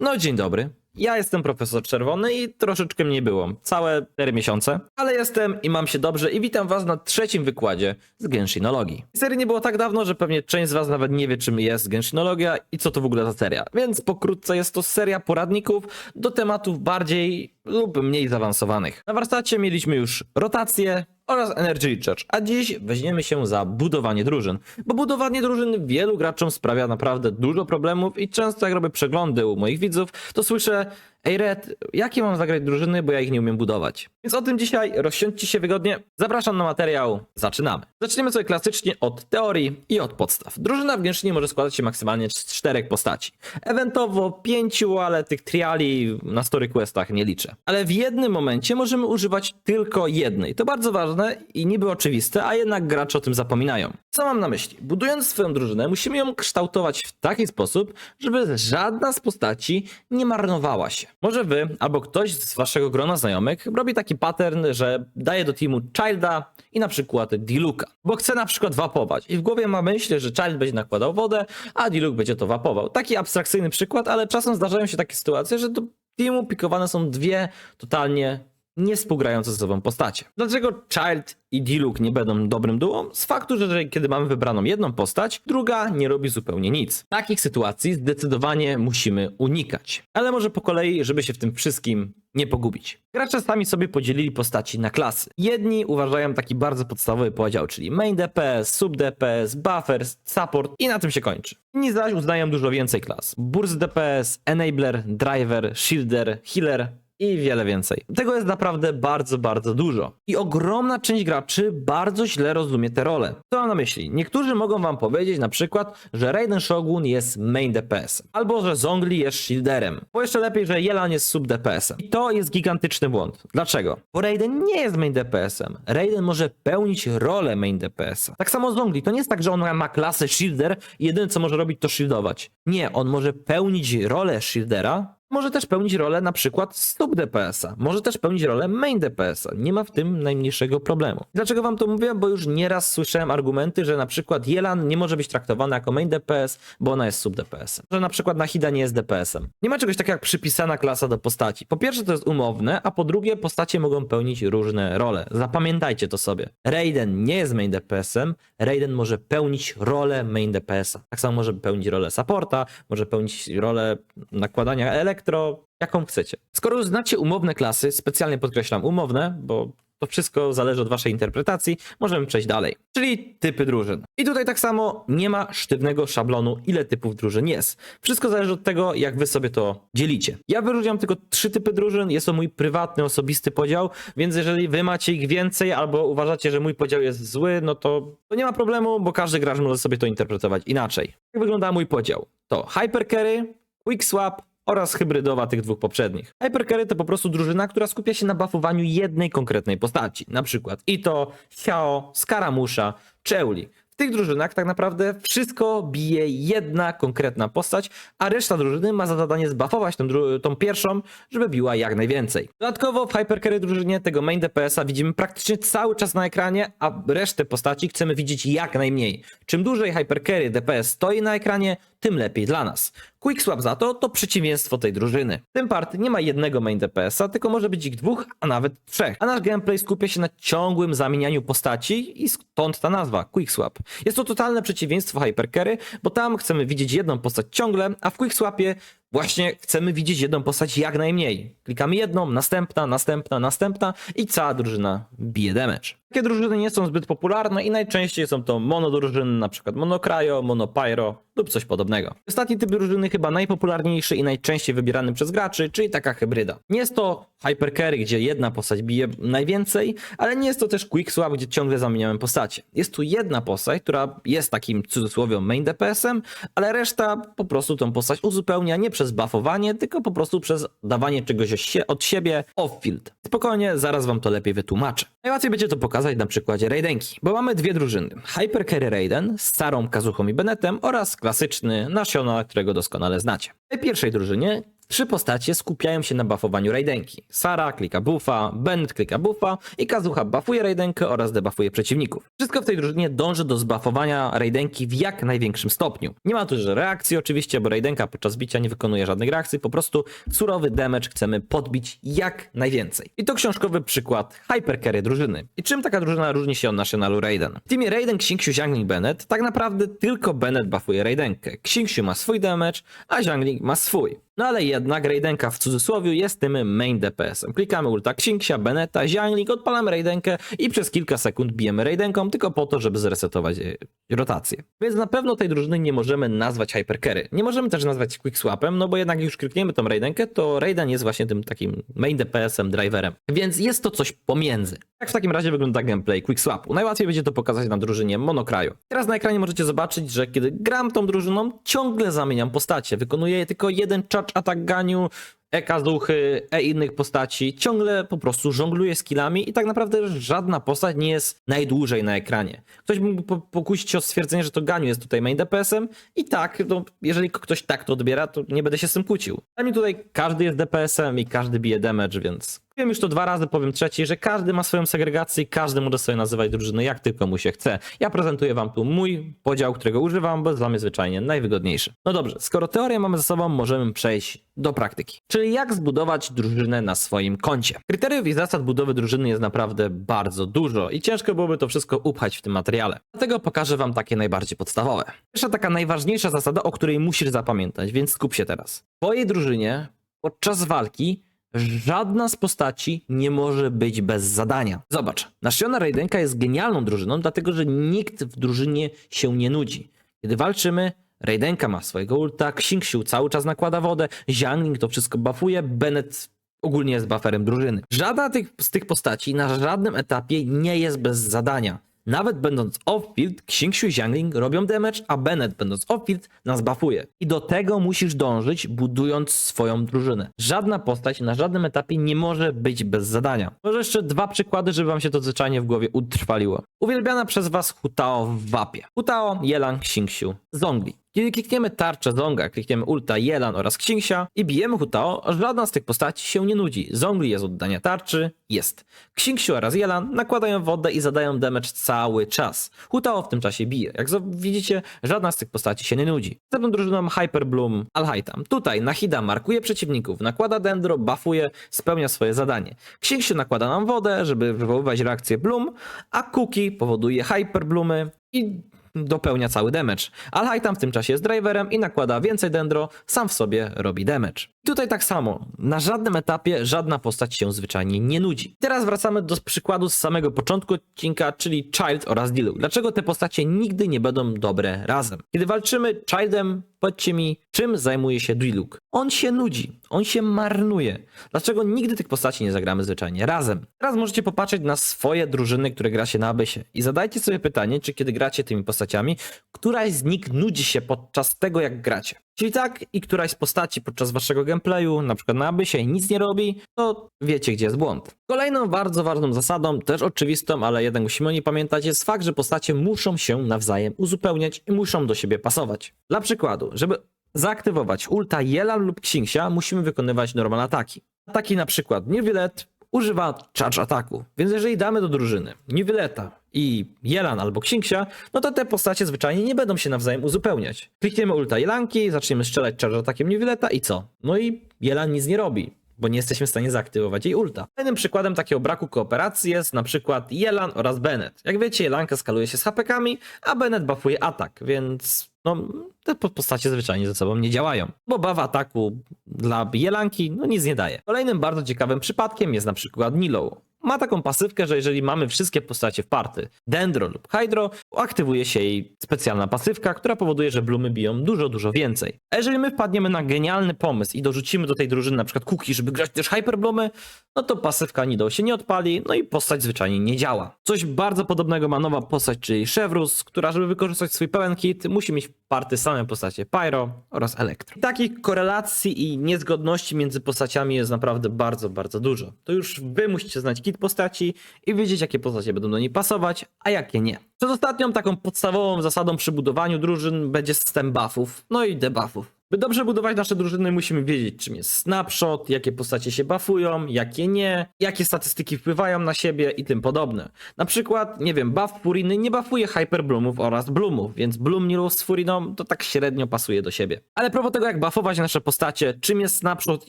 No dzień dobry. Ja jestem profesor Czerwony i troszeczkę mnie było. Całe 4 miesiące. Ale jestem i mam się dobrze i witam was na trzecim wykładzie z Genshinologii. Serii nie było tak dawno, że pewnie część z was nawet nie wie czym jest Genshinologia i co to w ogóle za seria. Więc pokrótce jest to seria poradników do tematów bardziej lub mniej zaawansowanych. Na warsztacie mieliśmy już rotację oraz Energy Recharge, a dziś weźmiemy się za budowanie drużyn. Bo budowanie drużyn wielu graczom sprawia naprawdę dużo problemów i często jak robię przeglądy u moich widzów, to słyszę Ej Red, jakie mam zagrać drużyny, bo ja ich nie umiem budować. Więc o tym dzisiaj rozsiądźcie się wygodnie. Zapraszam na materiał. Zaczynamy. Zaczniemy sobie klasycznie od teorii i od podstaw. Drużyna w Genshinie może składać się maksymalnie z czterech postaci. Ewentowo pięciu, ale tych triali na story questach nie liczę. Ale w jednym momencie możemy używać tylko jednej. To bardzo ważne i niby oczywiste, a jednak gracze o tym zapominają. Co mam na myśli? Budując swoją drużynę, musimy ją kształtować w taki sposób, żeby żadna z postaci nie marnowała się. Może wy, albo ktoś z waszego grona znajomych robi taki pattern, że daje do teamu Childa i na przykład Diluka, bo chce na przykład wapować i w głowie ma myśl, że Child będzie nakładał wodę, a Diluk będzie to wapował. Taki abstrakcyjny przykład, ale czasem zdarzają się takie sytuacje, że do teamu pikowane są dwie totalnie niespółgrające ze sobą postacie. Dlaczego Child i Diluk nie będą dobrym duo? Z faktu, że kiedy mamy wybraną jedną postać, druga nie robi zupełnie nic. Takich sytuacji zdecydowanie musimy unikać. Ale może po kolei, żeby się w tym wszystkim nie pogubić. Gracze sami sobie podzielili postaci na klasy. Jedni uważają taki bardzo podstawowy podział, czyli main DPS, sub DPS, buffers, support i na tym się kończy. Inni zaś uznają dużo więcej klas. Burst DPS, enabler, driver, shielder, healer, i wiele więcej. Tego jest naprawdę bardzo, bardzo dużo. I ogromna część graczy bardzo źle rozumie te role. Co mam na myśli? Niektórzy mogą wam powiedzieć na przykład, że Raiden Shogun jest main DPS, albo że Zongli jest shielderem, bo jeszcze lepiej, że Yelan jest sub DPS-em. I to jest gigantyczny błąd. Dlaczego? Bo Raiden nie jest main DPS-em. Raiden może pełnić rolę main DPS-a. Tak samo Zongli. To nie jest tak, że on ma klasę shielder i jedyne co może robić to shieldować. Nie, on może pełnić rolę shieldera, może też pełnić rolę na przykład sub DPS-a. Może też pełnić rolę main DPS-a. Nie ma w tym najmniejszego problemu. Dlaczego wam to mówię? Bo już nieraz słyszałem argumenty, że na przykład Jelan nie może być traktowana jako main DPS, bo ona jest sub DPS-em. Że na przykład Nahida nie jest DPS-em. Nie ma czegoś takiego jak przypisana klasa do postaci. Po pierwsze to jest umowne, a po drugie postacie mogą pełnić różne role. Zapamiętajcie to sobie. Raiden nie jest main DPS-em, Raiden może pełnić rolę main DPS-a. Tak samo może pełnić rolę supporta, może pełnić rolę nakładania elektro, jaką chcecie. Skoro już znacie umowne klasy, specjalnie podkreślam umowne, bo to wszystko zależy od waszej interpretacji, możemy przejść dalej. Czyli typy drużyn. I tutaj tak samo nie ma sztywnego szablonu, ile typów drużyn jest. Wszystko zależy od tego, jak wy sobie to dzielicie. Ja wyróżniam tylko trzy typy drużyn, jest to mój prywatny, osobisty podział, więc jeżeli wy macie ich więcej albo uważacie, że mój podział jest zły, no to, to nie ma problemu, bo każdy gracz może sobie to interpretować inaczej. Jak wygląda mój podział? To Hypercarry, Quick Swap, oraz hybrydowa tych dwóch poprzednich. Hypercarry to po prostu drużyna, która skupia się na buffowaniu jednej konkretnej postaci, na przykład Ito, Xiao, Skaramusza, Cheuli. W tych drużynach tak naprawdę wszystko bije jedna konkretna postać, a reszta drużyny ma za zadanie zbuffować tą, tą pierwszą, żeby biła jak najwięcej. Dodatkowo w Hypercarry drużynie tego main DPS-a widzimy praktycznie cały czas na ekranie, a resztę postaci chcemy widzieć jak najmniej. Czym dłużej Hypercarry DPS stoi na ekranie, tym lepiej dla nas. Quickswap za to to przeciwieństwo tej drużyny. Tym part nie ma jednego main DPS-a, tylko może być ich dwóch, a nawet trzech. A nasz gameplay skupia się na ciągłym zamienianiu postaci i stąd ta nazwa Quickswap. Jest to totalne przeciwieństwo Hypercarry, bo tam chcemy widzieć jedną postać ciągle, a w Quickswapie właśnie chcemy widzieć jedną postać jak najmniej. Klikamy jedną, następna, następna, następna i cała drużyna bije damage. Takie drużyny nie są zbyt popularne i najczęściej są to monodrużyny, na przykład Monokrajo, Monopyro lub coś podobnego. Ostatni typ drużyny chyba najpopularniejszy i najczęściej wybierany przez graczy, czyli taka hybryda. Nie jest to Hypercarry, gdzie jedna postać bije najwięcej, ale nie jest to też Quickswap, gdzie ciągle zamieniamy postacie. Jest tu jedna postać, która jest takim cudzysłowie main DPS-em, ale reszta po prostu tą postać uzupełnia nie przez buffowanie, tylko po prostu przez dawanie czegoś od siebie off-field. Spokojnie, zaraz wam to lepiej wytłumaczę. Najłatwiej będzie to pokazać na przykładzie Raidenki, bo mamy dwie drużyny. Hypercarry Raiden z Sarą, Kazuchą i Benetem oraz klasyczny Nasiona, którego doskonale znacie. W pierwszej drużynie Trzy postacie skupiają się na buffowaniu Raidenki. Sara klika buffa, Bennett klika buffa i Kazuha buffuje Raidenkę oraz debuffuje przeciwników. Wszystko w tej drużynie dąży do zbuffowania Raidenki w jak największym stopniu. Nie ma tu że reakcji oczywiście, bo Raidenka podczas bicia nie wykonuje żadnych reakcji, po prostu surowy damage chcemy podbić jak najwięcej. I to książkowy przykład hypercarry drużyny. I czym taka drużyna różni się od Nationalu Raiden? W teamie Raiden, Xingqiu, Xiangling, Bennett tak naprawdę tylko Bennett buffuje Raidenkę. Xingqiu ma swój damage, a Xiangling ma swój. No ale jednak Raidenka w cudzysłowie jest tym main DPS-em. Klikamy ulta Xingxia, Beneta, Xiangling, odpalamy Raidenkę i przez kilka sekund bijemy Raidenką tylko po to, żeby zresetować e, rotację. Więc na pewno tej drużyny nie możemy nazwać hypercarry. Nie możemy też nazwać quickswapem, no bo jednak już klikniemy tą Raidenkę, to Raiden jest właśnie tym takim main DPS-em, driverem. Więc jest to coś pomiędzy. Jak w takim razie wygląda gameplay quickswapu? Najłatwiej będzie to pokazać na drużynie monokraju. Teraz na ekranie możecie zobaczyć, że kiedy gram tą drużyną, ciągle zamieniam postacie. Wykonuję tylko jeden atak ganiu, Eka z duchy, E innych postaci, ciągle po prostu żongluję skillami i tak naprawdę żadna postać nie jest najdłużej na ekranie. Ktoś mógł po- pokusić się o stwierdzenie, że to Ganiu jest tutaj main DPS-em i tak, no, jeżeli ktoś tak to odbiera, to nie będę się z tym kłócił. Dla mnie tutaj każdy jest DPS-em i każdy bije damage, więc Wiem już to dwa razy, powiem trzeci, że każdy ma swoją segregację i każdy może sobie nazywać drużyny jak tylko mu się chce. Ja prezentuję wam tu mój podział, którego używam, bo jest dla mnie zwyczajnie najwygodniejszy. No dobrze, skoro teorię mamy ze sobą, możemy przejść do praktyki. Czyli jak zbudować drużynę na swoim koncie. Kryteriów i zasad budowy drużyny jest naprawdę bardzo dużo i ciężko byłoby to wszystko upchać w tym materiale. Dlatego pokażę wam takie najbardziej podstawowe. Pierwsza taka najważniejsza zasada, o której musisz zapamiętać, więc skup się teraz. W twojej drużynie podczas walki Żadna z postaci nie może być bez zadania. Zobacz, Nasiona Raidenka jest genialną drużyną, dlatego że nikt w drużynie się nie nudzi. Kiedy walczymy, Raidenka ma swojego ulta, Xingqiu cały czas nakłada wodę, Xiangling to wszystko buffuje, Bennett ogólnie jest bufferem drużyny. Żadna z tych postaci na żadnym etapie nie jest bez zadania. Nawet będąc off-field, Xingqiu i Xiangling robią damage, a Bennett będąc off-field nas buffuje. I do tego musisz dążyć, budując swoją drużynę. Żadna postać na żadnym etapie nie może być bez zadania. Może jeszcze dwa przykłady, żeby wam się to zwyczajnie w głowie utrwaliło. Uwielbiana przez was Hutao w wapie. Hutao, Yelan, Xingqiu, Zongli. Kiedy klikniemy tarczę Zonga, klikniemy ulta Yelan oraz Xingxia i bijemy Hutao, żadna z tych postaci się nie nudzi. Zongli jest oddania tarczy, jest. Xingxiu oraz Yelan nakładają wodę i zadają damage cały czas. Hutao w tym czasie bije. Jak widzicie, żadna z tych postaci się nie nudzi. Następną drużyną Hyper Bloom Alhaitam. Tutaj Nahida markuje przeciwników, nakłada dendro, buffuje, spełnia swoje zadanie. Xingxiu nakłada nam wodę, żeby wywoływać reakcję Bloom, a Cookie powoduje Hyper Bloomy i dopełnia cały damage. Alhaitam w tym czasie jest driverem i nakłada więcej dendro, sam w sobie robi damage. Tutaj tak samo, na żadnym etapie żadna postać się zwyczajnie nie nudzi. Teraz wracamy do przykładu z samego początku odcinka, czyli Child oraz Dilu. Dlaczego te postacie nigdy nie będą dobre razem? Kiedy walczymy Childem, powiedzcie mi, czym zajmuje się Drilluk? On się nudzi, on się marnuje. Dlaczego nigdy tych postaci nie zagramy zwyczajnie razem? Teraz możecie popatrzeć na swoje drużyny, które gra się na abysie i zadajcie sobie pytanie, czy kiedy gracie tymi postaciami, któraś z nich nudzi się podczas tego, jak gracie. Jeśli tak i któraś z postaci podczas waszego gameplayu, na przykład na abysie nic nie robi, to wiecie, gdzie jest błąd. Kolejną bardzo ważną zasadą, też oczywistą, ale jednak musimy o niej pamiętać, jest fakt, że postacie muszą się nawzajem uzupełniać i muszą do siebie pasować. Dla przykładu, żeby zaaktywować ulta Yelan lub Xingxia, musimy wykonywać normalne ataki. Ataki na przykład Niwilet używa charge ataku, więc jeżeli damy do drużyny Niwileta i Yelan albo Xingxia, no to te postacie zwyczajnie nie będą się nawzajem uzupełniać. Klikniemy ulta Yelanki, zaczniemy strzelać charge atakiem Niwileta i co? No i Yelan nic nie robi bo nie jesteśmy w stanie zaaktywować jej ulta. Kolejnym przykładem takiego braku kooperacji jest na przykład Yelan oraz Bennett. Jak wiecie, Yelanka skaluje się z HP-kami, a Bennett buffuje atak, więc no, te po- postacie zwyczajnie ze sobą nie działają. Bo buff ataku dla Jelanki no nic nie daje. Kolejnym bardzo ciekawym przypadkiem jest na przykład Nilo. Ma taką pasywkę, że jeżeli mamy wszystkie postacie w party, Dendro lub Hydro, aktywuje się jej specjalna pasywka, która powoduje, że Bloomy biją dużo, dużo więcej. A jeżeli my wpadniemy na genialny pomysł i dorzucimy do tej drużyny na przykład Cookie, żeby grać też Hyper Bloomy, no to pasywka Nido się nie odpali, no i postać zwyczajnie nie działa. Coś bardzo podobnego ma nowa postać, czyli Chevrouz, która żeby wykorzystać swój pełen kit, musi mieć party same postacie Pyro oraz Elektro. Takich korelacji i niezgodności między postaciami jest naprawdę bardzo, bardzo dużo. To już wy musicie znać kit postaci i wiedzieć, jakie postacie będą do niej pasować, a jakie nie. Przedostatnią taką podstawową zasadą przy budowaniu drużyn będzie system buffów, no i debuffów. By dobrze budować nasze drużyny, musimy wiedzieć, czym jest snapshot, jakie postacie się buffują, jakie nie, jakie statystyki wpływają na siebie i tym podobne. Na przykład, nie wiem, buff Furiny nie buffuje Hyper Bloomów oraz Bloomów, więc Bloom Nilus z Furiną to tak średnio pasuje do siebie. Ale propos tego, jak buffować nasze postacie, czym jest snapshot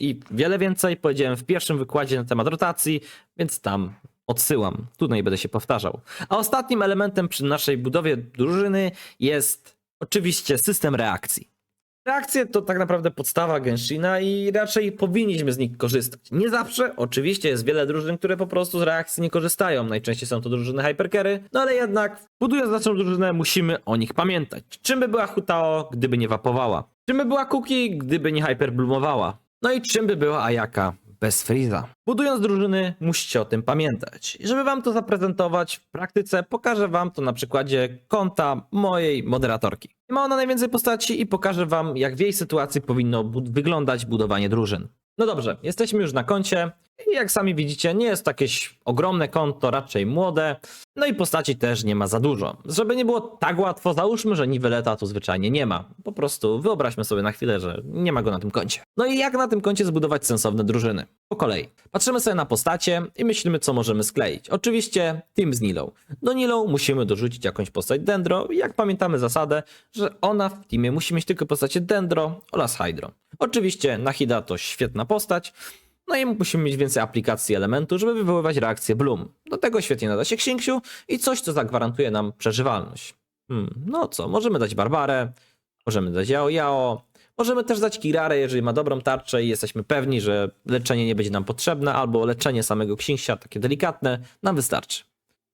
i wiele więcej, powiedziałem w pierwszym wykładzie na temat rotacji, więc tam odsyłam. Tutaj będę się powtarzał. A ostatnim elementem przy naszej budowie drużyny jest oczywiście system reakcji. Reakcje to tak naprawdę podstawa Genshina i raczej powinniśmy z nich korzystać. Nie zawsze, oczywiście jest wiele drużyn, które po prostu z reakcji nie korzystają. Najczęściej są to drużyny hyperkery, no ale jednak budując naszą drużynę musimy o nich pamiętać. Czym by była Hutao, gdyby nie wapowała? Czym by była Kuki, gdyby nie hyperblumowała? No i czym by była Ayaka bez Freeza? Budując drużyny musicie o tym pamiętać. I żeby wam to zaprezentować w praktyce, pokażę wam to na przykładzie konta mojej moderatorki. Ma ona najwięcej postaci i pokażę wam, jak w jej sytuacji powinno bu- wyglądać budowanie drużyn. No dobrze, jesteśmy już na koncie i jak sami widzicie, nie jest jakieś ogromne konto, raczej młode. No i postaci też nie ma za dużo. Żeby nie było tak łatwo, załóżmy, że niweleta tu zwyczajnie nie ma. Po prostu wyobraźmy sobie na chwilę, że nie ma go na tym koncie. No i jak na tym koncie zbudować sensowne drużyny? Po kolei. Patrzymy sobie na postacie i myślimy, co możemy skleić. Oczywiście team z Nilą. Do Nilą musimy dorzucić jakąś postać Dendro jak pamiętamy zasadę, że ona w teamie musi mieć tylko postacie Dendro oraz Hydro. Oczywiście Nahida to świetna postać, no i musimy mieć więcej aplikacji elementu, żeby wywoływać reakcję Bloom. Do tego świetnie nada się Księciu i coś, co zagwarantuje nam przeżywalność. Hmm, no co, możemy dać Barbarę, możemy dać Yao Yao, możemy też dać Kirarę, jeżeli ma dobrą tarczę i jesteśmy pewni, że leczenie nie będzie nam potrzebne, albo leczenie samego Księcia, takie delikatne, nam wystarczy.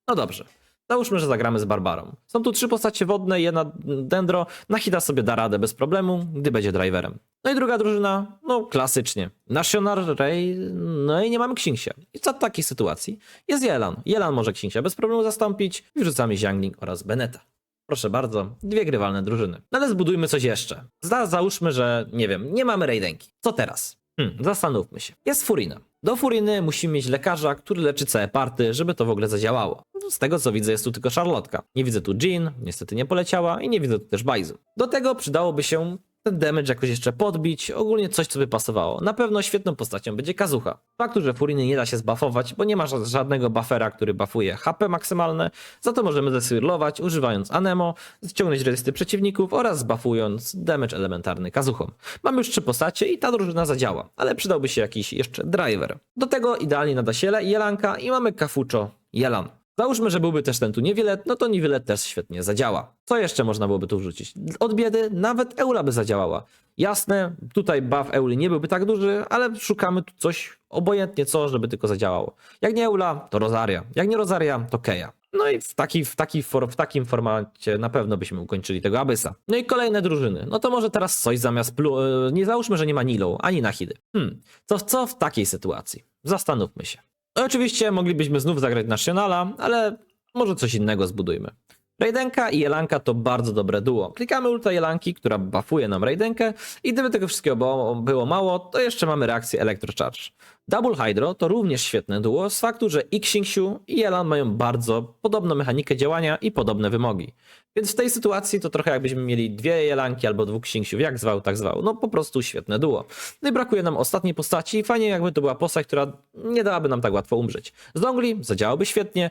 No dobrze. Załóżmy, że zagramy z Barbarą. Są tu trzy postacie wodne, jedna Dendro. Nahida sobie da radę bez problemu, gdy będzie driverem. No i druga drużyna, no klasycznie. National Ray, no i nie mamy Księcia. I co w takiej sytuacji? Jest Jelan. Jelan może Księcia bez problemu zastąpić wrzucamy Jiangling oraz Beneta. Proszę bardzo, dwie grywalne drużyny. No ale zbudujmy coś jeszcze. Za, załóżmy, że nie wiem, nie mamy Raidenki. Co teraz? Hmm, zastanówmy się. Jest Furina. Do Furiny musimy mieć lekarza, który leczy całe party, żeby to w ogóle zadziałało. Z tego co widzę jest tu tylko Charlotka. Nie widzę tu Jean, niestety nie poleciała i nie widzę tu też Baizu. Do tego przydałoby się ten damage jakoś jeszcze podbić, ogólnie coś co by pasowało. Na pewno świetną postacią będzie Kazucha. Faktu, że Furiny nie da się zbuffować, bo nie ma ża- żadnego buffera, który buffuje HP maksymalne, za to możemy zeswirlować używając Anemo, ściągnąć rezysty przeciwników oraz buffując damage elementarny Kazuchą. Mamy już trzy postacie i ta drużyna zadziała, ale przydałby się jakiś jeszcze driver. Do tego idealnie nada się Jelanka i mamy Kafucho Jelan. Załóżmy, że byłby też ten tu Niewilet, no to Niewilet też świetnie zadziała. Co jeszcze można byłoby tu wrzucić? Od biedy nawet Eula by zadziałała. Jasne, tutaj buff Euli nie byłby tak duży, ale szukamy tu coś obojętnie co, żeby tylko zadziałało. Jak nie Eula, to Rosaria. Jak nie Rosaria, to Keja. No i w, taki, w, taki for, w takim formacie na pewno byśmy ukończyli tego Abyssa. No i kolejne drużyny. No to może teraz coś zamiast plu... e, Nie załóżmy, że nie ma Nilą, ani Nahidy. Hmm, co, co w takiej sytuacji? Zastanówmy się. Oczywiście moglibyśmy znów zagrać Nationala, ale może coś innego zbudujmy. Raidenka i Jelanka to bardzo dobre duo. Klikamy ulta Jelanki, która buffuje nam Raidenkę i gdyby tego wszystkiego było, było mało, to jeszcze mamy reakcję Electrocharge. Double Hydro to również świetne duo z faktu, że i Xingshu i Jelan mają bardzo podobną mechanikę działania i podobne wymogi. Więc w tej sytuacji to trochę jakbyśmy mieli dwie Jelanki albo dwóch Xingshu, jak zwał, tak zwał. No po prostu świetne duo. No i brakuje nam ostatniej postaci i fajnie jakby to była postać, która nie dałaby nam tak łatwo umrzeć. Zongli zadziałaby świetnie,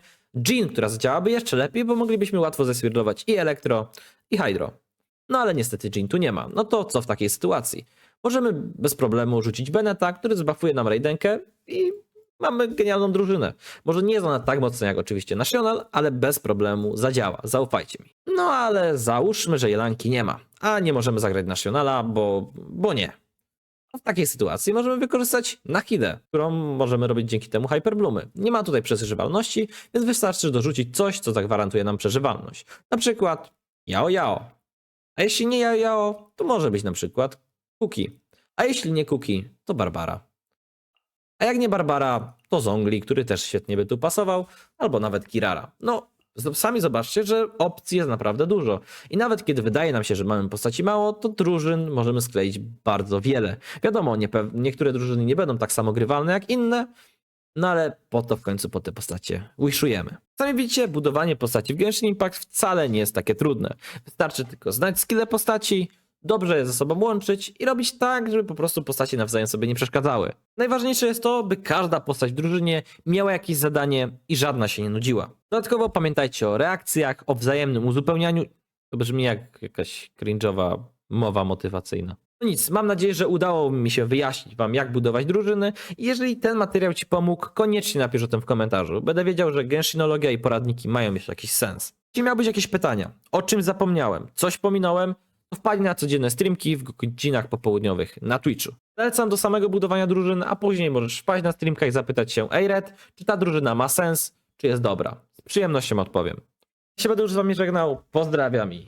Jean, która zadziałaby jeszcze lepiej, bo moglibyśmy łatwo zeswirlować i Elektro, i Hydro. No ale niestety Jean tu nie ma. No to co w takiej sytuacji? Możemy bez problemu rzucić Beneta, który zbafuje nam Raidenkę i mamy genialną drużynę. Może nie jest ona tak mocna jak oczywiście National, ale bez problemu zadziała. Zaufajcie mi. No ale załóżmy, że Jelanki nie ma, a nie możemy zagrać Nationala, bo, bo nie. W takiej sytuacji możemy wykorzystać Nahidę, którą możemy robić dzięki temu Hyperbloomy. Nie ma tutaj przeżywalności, więc wystarczy dorzucić coś, co zagwarantuje nam przeżywalność. Na przykład Yao Yao. A jeśli nie Yao Yao, to może być na przykład Kuki. A jeśli nie Kuki, to Barbara. A jak nie Barbara, to Zongli, który też świetnie by tu pasował, albo nawet Kirara. No, sami zobaczcie, że opcji jest naprawdę dużo. I nawet kiedy wydaje nam się, że mamy postaci mało, to drużyn możemy skleić bardzo wiele. Wiadomo, niektóre drużyny nie będą tak samo grywalne jak inne, no ale po to w końcu po te postacie wishujemy. Sami widzicie, budowanie postaci w Genshin Impact wcale nie jest takie trudne. Wystarczy tylko znać skille postaci, dobrze je ze sobą łączyć i robić tak, żeby po prostu postaci nawzajem sobie nie przeszkadzały. Najważniejsze jest to, by każda postać w drużynie miała jakieś zadanie i żadna się nie nudziła. Dodatkowo pamiętajcie o reakcjach, o wzajemnym uzupełnianiu. To brzmi jak jakaś cringe'owa mowa motywacyjna. No nic, mam nadzieję, że udało mi się wyjaśnić wam, jak budować drużyny i jeżeli ten materiał ci pomógł, koniecznie napisz o tym w komentarzu. Będę wiedział, że genshinologia i poradniki mają jeszcze jakiś sens. Jeśli miałbyś jakieś pytania, o czym zapomniałem, coś pominąłem, to wpadnij na codzienne streamki w godzinach popołudniowych na Twitchu. Zalecam do samego budowania drużyny, a później możesz wpaść na streamka i zapytać się Ej Red, czy ta drużyna ma sens, czy jest dobra. Z przyjemnością odpowiem. Ja się będę już z wami żegnał, pozdrawiam i